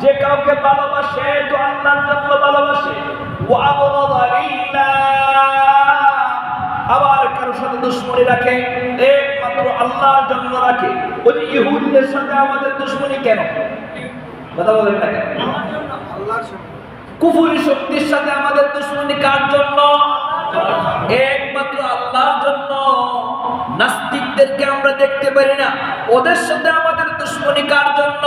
যে কাউকে ভালোবাসে, তো আল্লাহর জন্য ভালোবাসে। আবার কারোর সাথে দুশ্মনী রাখে, একমাত্র আল্লাহর জন্য রাখে। ওই ইহুদিদের সাথে আমাদের দুশ্মনী কেন? কথা বলেন না কেন? কুফুরি শক্তির সাথে আমাদের দুশ্মনী কার জন্য? একমাত্র আল্লাহর জন্য। নাস্তিকদেরকে আমরা দেখতে পারি না। ওদের সাথে আমাদের দুশ্মনী কার জন্য?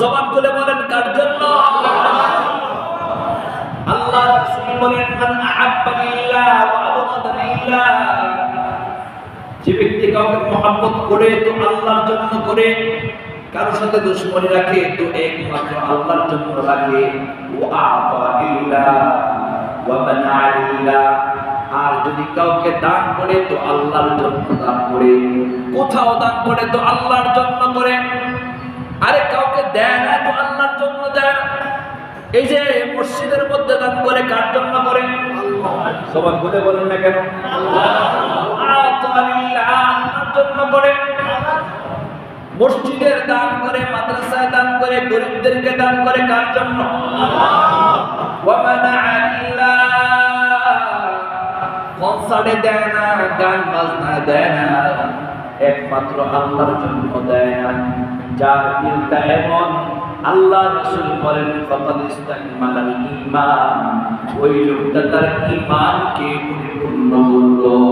জবাব করে বলেন, কার জন্য? আল্লাহ যে ব্যক্তি কাউকে মহাব্বত করে, তো আল্লাহর জন্য করে, কারোর সাথে দুশ্মনী রাখে, তো একমাত্র আল্লাহর জন্য রাখে। ওয়া মানাইল্লাহ আর যদি কাউকে দান করে, তো আল্লাহর জন্য দান করে। কোথাও দান করে তো আল্লাহর জন্য করে। আরে কাউকে দেয় না তো আল্লাহর জন্য দেয় না। এই যে মসজিদের মধ্যে দান করে কার জন্য করে? সবাই বলে বলেন না কেন? আল্লাহর জন্য করে। মসজিদের দান করে মাদ্রাসায় দান করে গরিবদেরকে দান করে কার জন্য? কনসার্টে দেয় না গান বাজনা দেয় না। একমাত্র আল্লাহর জন্য দেয় না যার দিলটা এমন, আল্লাহ রসুল বলেন, ফাকাদ ঈমান। ওই লোকটা তার ইমানকে পরিপূর্ণ করল।